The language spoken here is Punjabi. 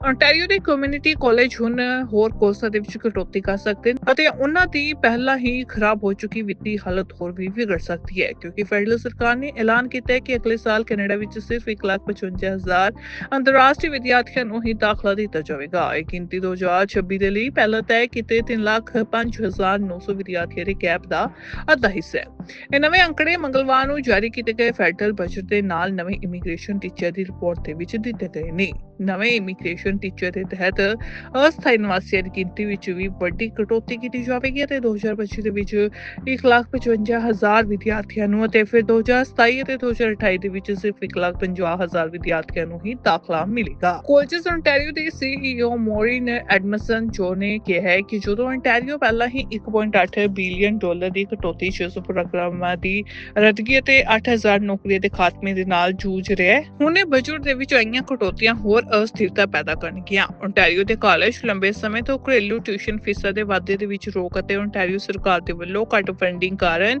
ontario ਦੇ ਕਮਿਊਨਿਟੀ ਕਾਲਜ ਹੁਣ ਹੋਰ ਕੋਰਸਾਂ ਦੇ ਵਿੱਚ ਕਟੌਤੀ ਕਰ ਸਕਦੇ ਨੇ ਅਤੇ ਉਹਨਾਂ ਦੀ ਪਹਿਲਾਂ ਹੀ ਖਰਾਬ ਹੋ ਚੁੱਕੀ ਵਿੱਤੀ ਹਾਲਤ ਹੋਰ ਵੀ ਵਿਗੜ ਸਕਦੀ ਹੈ ਕਿਉਂਕਿ ਫੈਡਰਲ ਸਰਕਾਰ ਨੇ ਐਲਾਨ ਕੀਤਾ ਹੈ ਕਿ ਅਗਲੇ ਸਾਲ ਕੈਨੇਡਾ ਵਿੱਚ ਸਿਰਫ 1,55,000 ਅੰਤਰਰਾਸ਼ਟਰੀ ਵਿਦਿਆਰਥੀਆਂ ਨੂੰ ਹੀ ਦਾਖਲਾ ਦਿੱਤਾ ਜਾਵੇਗਾ। ਇਹ ਗਿਣਤੀ 2026 ਦੇ ਲਈ ਪਹਿਲਾਂ ਤੈਅ ਕੀਤੇ 3,05,900 ਵਿਦਿਆਰਥੀਆਂ ਦੇ ਕੈਪ ਦਾ ਅੱਧਾ ਹਿੱਸਾ ਹੈ। ਇਹ ਨਵੇਂ ਅੰਕੜੇ ਮੰਗਲਵਾਰ ਨੂੰ ਜਾਰੀ ਕੀਤੇ ਗਏ ਫੈਡਰਲ ਬਜਟ ਦੇ ਨਾਲ ਨਵੇਂ ਇਮੀਗ੍ਰੇਸ਼ਨ ਟੀਚਰ ਦੀ ਰਿਪੋਰਟ ਦੇ ਵਿੱਚ ਦਿੱਤੇ ਗਏ ਨੇ। ਨਵੇਂ ਇਮੀਗ੍ਰੇਸ਼ਨ ਟੀਚਰ ਦੇ ਤਹਿਤ ਅਸਥਾਈ ਨਿਵਾਸੀਆਂ ਦੀ ਗਿਣਤੀ ਵਿੱਚ ਵੀ ਵੱਡੀ ਕਟੌਤੀ ਕੀਤੀ ਜਾਵੇਗੀ ਅਤੇ 2025 ਦੇ ਵਿੱਚ 1,55,000 ਵਿਦਿਆਰਥੀਆਂ ਨੂੰ ਅਤੇ ਫਿਰ 2027 ਅਤੇ 2028 ਦੇ ਵਿੱਚ ਸਿਰਫ 1,50,000 ਵਿਦਿਆਰਥੀਆਂ ਨੂੰ ਹੀ ਦਾਖਲਾ ਮਿਲੇਗਾ। ਕੋਲੇਜਸ ontario ਦੇ CEO ਮੋਰਿਨ ਐਡਮਸਨ ਜੋ ਨੇ ਕਿਹਾ ਹੈ ਕਿ ਜਦੋਂ ontario ਪਹਿਲਾਂ ਹੀ 1.8 ਬਿਲੀਅਨ ਡਾਲਰ ਦੀ ਕਟੌਤੀ 600 ਪ੍ਰੋਗਰਾਮਾਂ ਦੀ ਰੱਦਗੀ ਅਤੇ 8000 ਨੌਕਰੀਆਂ ਦੇ ਖਾਤਮੇ ਦੇ ਨਾਲ ਜੂਝ ਰਿਹਾ ਹੈ ਹੁਣ ਇਹ ਬਜਟ ਦੇ ਵਿੱਚ ਆਈਆਂ ਕਟੌਤੀਆਂ ਹੋਰ ਅਸਥਿਰਤਾ ਪੈਦਾ ਕਰਨਗੀਆਂ ontario ਦੇ ਕਾਲਜ ਲੰਬੇ ਸਮੇਂ ਤੋਂ ਘਰੇਲੂ ਟਿਊਸ਼ਨ ਫੀਸਾਂ ਦੇ ਵਾਧੇ ਦੇ ਵਿੱਚ ਰੋਕ ਅਤੇ ontario ਸਰਕਾਰ ਦੇ ਵੱਲੋਂ ਘੱਟ ਫੰਡਿੰਗ ਕਾਰਨ